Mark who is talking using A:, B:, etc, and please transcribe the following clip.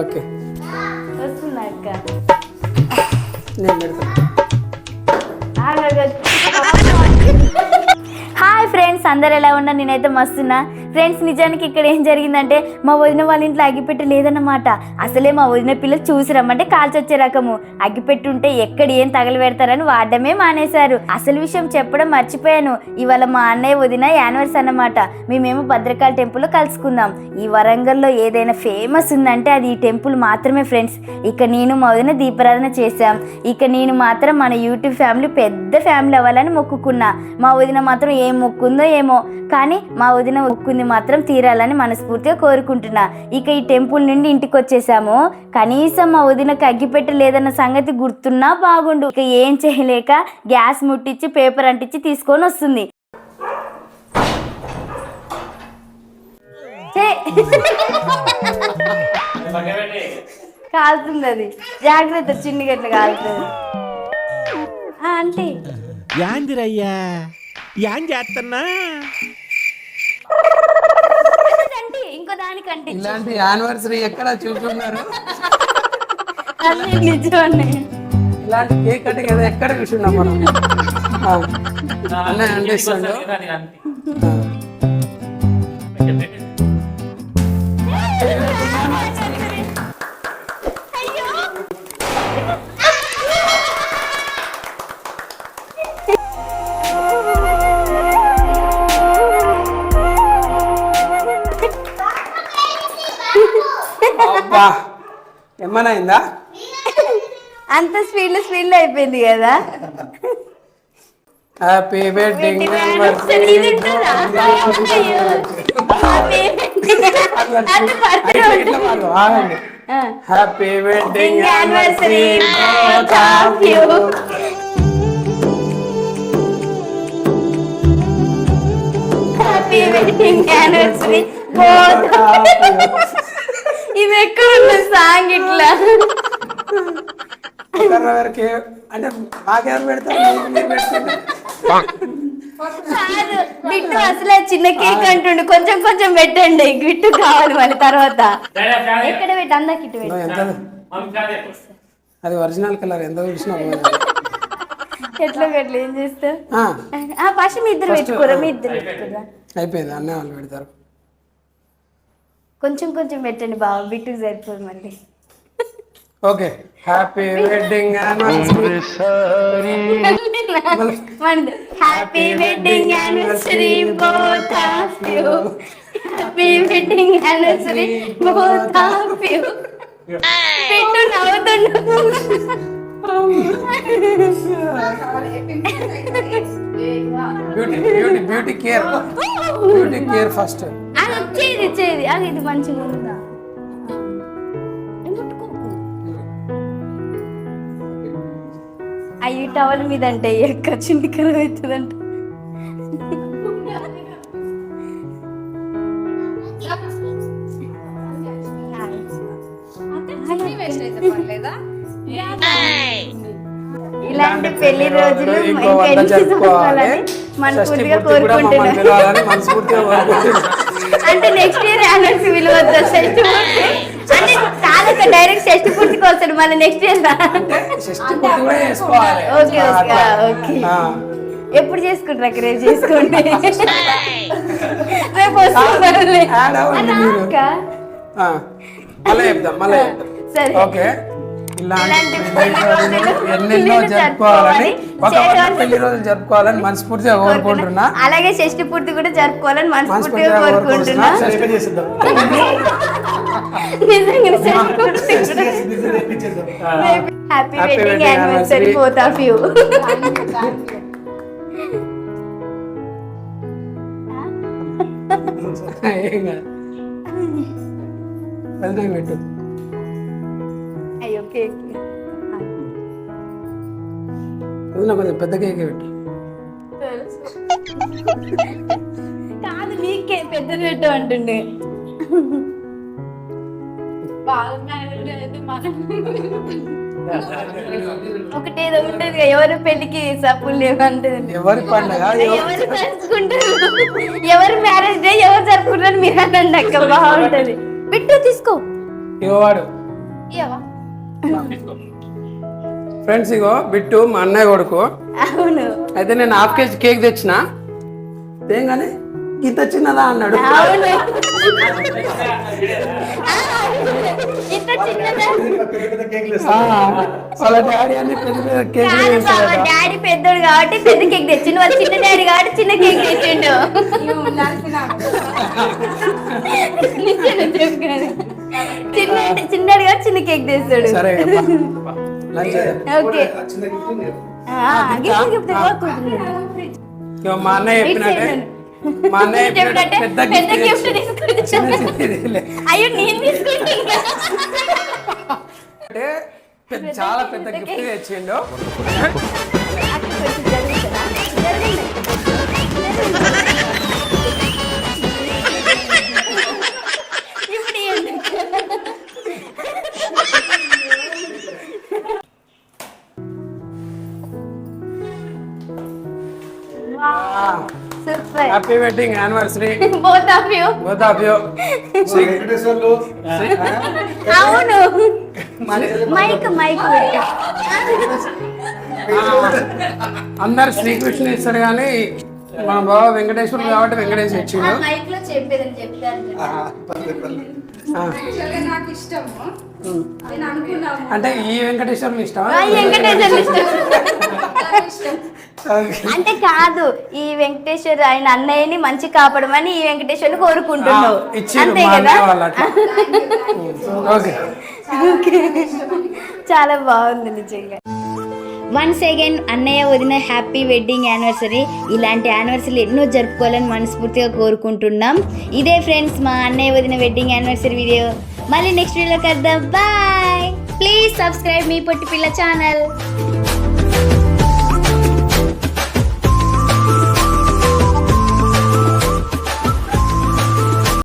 A: Okay.
B: అక్క
A: నేను పెడతాను
B: హాయ్ ఫ్రెండ్స్ అందరు ఎలా ఉన్నారు? నేనైతే మస్తున్నా. ఫ్రెండ్స్ నిజానికి ఇక్కడ ఏం జరిగిందంటే మా వదిన వాళ్ళ ఇంట్లో అగ్గిపెట్టి లేదన్నమాట. అసలే మా వదిన పిల్లలు చూసి రమ్మంటే కాల్చొచ్చే రకము. అగ్గిపెట్టి ఉంటే ఎక్కడ ఏం తగలబెడతారని వాడమే వాడడమే మానేశారు. అసలు విషయం చెప్పడం మర్చిపోయాను. ఇవాళ మా అన్నయ్య వదిన యానివర్స్ అన్నమాట. మేమేమో భద్రకాళి టెంపుల్లో కలుసుకుందాం. ఈ వరంగల్లో ఏదైనా ఫేమస్ ఉందంటే అది ఈ టెంపుల్ మాత్రమే ఫ్రెండ్స్ ఇక నేను మా వదిన దీపారాధన చేశాం. ఇక నేను మాత్రం మన యూట్యూబ్ ఫ్యామిలీ పెద్ద ఫ్యామిలీ అవ్వాలని మొక్కుకున్నా. మా వదిన మాత్రం ఏం మొక్కుందో ఏమో. కానీ మా వదిన మొక్కుంది మాత్రం తీరాలని మనస్ఫూర్తిగా కోరుకుంటున్నా. ఇక ఈ టెంపుల్ నుండి ఇంటికి వచ్చేసాము కనీసం మా వదినకు అగ్గిపెట్ట లేదన్న సంగతి గుర్తున్నా బాగుండు. ఇక ఏం చేయలేక గ్యాస్ ముట్టించి పేపర్ అంటించి తీసుకొని వస్తుంది. కాలుతుంది అది జాగ్రత్త చిన్ని గట్ల కాలుతుంది. అంటే.
C: యాందిరయ్యా యాన్ చేస్తున్నా
B: ఇంకో దానికంటే
A: ఇలాంటి యానివర్సరీ ఎక్కడ చూస్తున్నారు?
B: అన్ని నిజమే.
A: ఇలాంటి కేక్ కటింగ్ ఏదో ఎక్కడ చూస్తున్నాం మనం. అన్నయ్య అండిస్తుండు ఆ. ఏమన్నా అయిందా?
B: అంత స్పీడ్ స్పీడ్ అయిపోయింది కదా.
A: హ్యాపీ వెడ్డింగ్
B: ఇది ఉంటుందా? అయ్యో. Happy wedding. ఆ.
A: హ్యాపీ వెడ్డింగ్
B: Wedding ఇది ఎక్కడ ఉంది సాంగ్ ఇట్లా?
A: వరకు అంటే మాకెవరు పెడతారు?
B: బిట్టు అసలే చిన్న కేక్ అంటుండు. కొంచెం కొంచెం పెట్టండి. గిట్టు కావాలి మళ్ళీ తర్వాత. ఎక్కడ పెట్టి? అందరికి ఇటు
A: అది ఒరిజినల్ కలర్. ఎంత చూసినా.
B: ఎట్లా ఎట్లా ఏం
A: ఆ.
B: ఫస్ట్ మీ ఇద్దరు పెట్టుకోరా? మీ ఇద్దరు పెట్టుకోరా?
A: అయిపోయింది. అన్నయ్య వాళ్ళు పెడతారు.
B: కొంచెం కొంచెం పెట్టండి బావ బిట్టుకు సరిపోదు మళ్ళీ
A: okay happy wedding
B: happy wedding anniversary both of you happy wedding anniversary both of you పెట్టు నవ్వుతుండు.
A: Beauty beauty beauty care beauty care first
B: వచ్చేది అది ఇది మంచిగా ఉందా. అయ్యి టవల్ మీద అంటే ఎక్క చిన్నికర అవుతుందంట ఇలాంటి పెళ్ళి రోజులు
A: ఇంకో
B: ఎన్ని మనస్ఫూర్తిగా
A: పిలవాలని మనస్ఫూర్తిగా కోరుకుంటున్నాం.
B: అంటే నెక్స్ట్ ఇయర్ యానివర్సరీ విలువద్దు షష్టి పూర్తి? అంటే డైరెక్ట్ షష్టి పూర్తికి వస్తాడు మళ్ళీ నెక్స్ట్ ఇయర్
A: పూర్తి కూడా చేసుకోవాలి.
B: Okay okay. ఓకే. ఎప్పుడు చేసుకుంటారు అక్క రేపు చేసుకోండి. రేపు
A: ఆ, మళ్ళీ చెప్దాం మళ్ళీ
B: సరే.
A: ఓకే. ఇలాంటి ఎన్నెన్నో జరుపుకోవాలని ఒక. పెళ్ళి రోజులు జరుపుకోవాలని మనస్ఫూర్తిగా కోరుకుంటున్నా.
B: అలాగే షష్టి పూర్తి కూడా జరుపుకోవాలని మనస్ఫూర్తిగా కోరుకుంటున్నా. Happy
A: Happy
B: wedding
A: wedding
B: anniversary. Both of you
A: పెట్టు
B: కేక్
A: వదిన కొంచెం పెద్ద కేక్ పెట్టు.
B: కాదు నీకే పెద్దది పెట్టు అంటుండే. ఒకటేదో ఉంటది కదా, ఎవరి పెళ్ళికి సప్పులు లేవంటది.
A: ఎవరి పండగ?
B: ఎవరు మ్యారేజ్ డే ఎవరు జరుపుకుంటారు? మీరు అనండి అక్క బాగుంటది. బిట్టు తీసుకో.
A: ఇవ్వవాడు? ఫ్రెండ్స్ ఇగో బిట్టు మా అన్నయ్య కొడుకు.
B: అవును.
A: అయితే నేను హాఫ్ కేజీ కేక్ తెచ్చిన. తేగానే ఇంత చిన్నదా అన్నాడు. వాళ్ళ డాడీ అన్ని పెద్ద పెద్ద కేక్
B: కాదు బావ, డాడీ పెద్దోడు కాబట్టి పెద్ద కేక్ తెచ్చిండు. వాళ్ళ చిన్న డాడీ కాబట్టి చిన్న కేక్ తెచ్చిండు. కేక్ తెస్తాడు.
A: సరే
B: ఓకే.
A: మా అన్నయ్య చెప్పినట్టే. మా అన్నయ్య చెప్పినట్టే? పెద్ద గిఫ్ట్.
B: అయ్యో నేను
A: అంటే చాలా పెద్ద గిఫ్ట్ తెచ్చిండు.
B: Super
A: happy wedding anniversary
B: both of you
A: both of you
D: Venkateswarlu.
B: అవును. మైక్ మైక్
A: అందరు శ్రీకృష్ణ ఇస్తాడు కానీ మన బాబా వెంకటేశ్వరుడు కాబట్టి వెంకటేశ్వర ఇచ్చిండు.
B: మైక్లో చెప్పేదని
E: నాకు ఇష్టము. నేను అనుకున్నాము
A: అంటే ఈ
B: వెంకటేశ్వర ఇష్టం. అంటే కాదు ఈ వెంకటేశ్వర ఆయన అన్నయ్యని మంచి కాపాడమని ఈ వెంకటేశ్వరుని కోరుకుంటున్నావు. అంతే కదా? చాలా బాగుంది నిజంగా. వన్స్ అగైన్ అన్నయ్య వదిన హ్యాపీ వెడ్డింగ్ యానివర్సరీ ఇలాంటి యానివర్సరీ ఎన్నో జరుపుకోవాలని మనస్ఫూర్తిగా కోరుకుంటున్నాం. ఇదే ఫ్రెండ్స్ మా అన్నయ్య వదిన వెడ్డింగ్ యానివర్సరీ వీడియో మళ్ళీ నెక్స్ట్ వీడియోలో కలుద్దాం. బాయ్ ప్లీజ్ సబ్స్క్రైబ్ మీ పొట్టి పిల్ల ఛానల్